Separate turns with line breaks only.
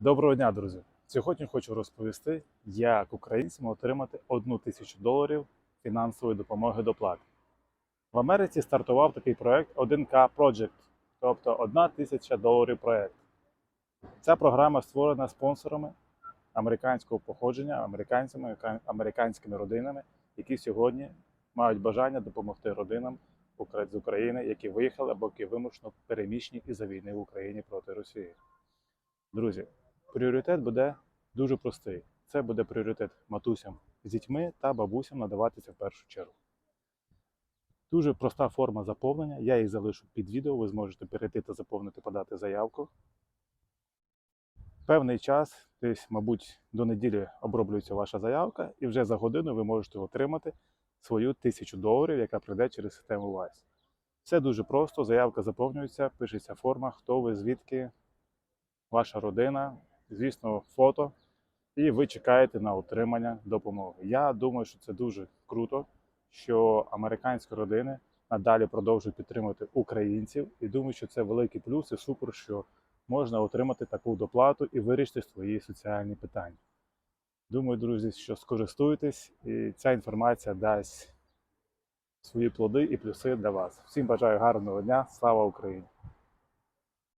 Доброго дня, друзі! Сьогодні хочу розповісти, як українцям отримати одну тисячу доларів фінансової допомоги до плати. В Америці стартував такий проект 1K Project, тобто 1 тисяча доларів проект. Ця програма створена спонсорами американського походження, американцями, американськими родинами, які сьогодні мають бажання допомогти родинам з України, які виїхали або які вимушено переміщені із-за війни в Україні проти Росії. Друзі, пріоритет буде дуже простий. Це буде пріоритет матусям з дітьми та бабусям надаватися в першу чергу. Дуже проста форма заповнення. Я їх залишу під відео. Ви зможете перейти та заповнити, подати заявку. Певний час, десь, мабуть, до неділі оброблюється ваша заявка, і вже за годину ви можете отримати свою тисячу доларів, яка прийде через систему Wise. Все дуже просто. Заявка заповнюється, пишеться форма, хто ви, звідки, ваша родина, звісно, фото, і ви чекаєте на отримання допомоги. Я думаю, що це дуже круто, що американські родини надалі продовжують підтримувати українців, і думаю, що це великий плюс і супер, що можна отримати таку доплату і вирішити свої соціальні питання. Думаю, друзі, що скористуєтесь, і ця інформація дасть свої плоди і плюси для вас. Всім бажаю гарного дня. Слава Україні!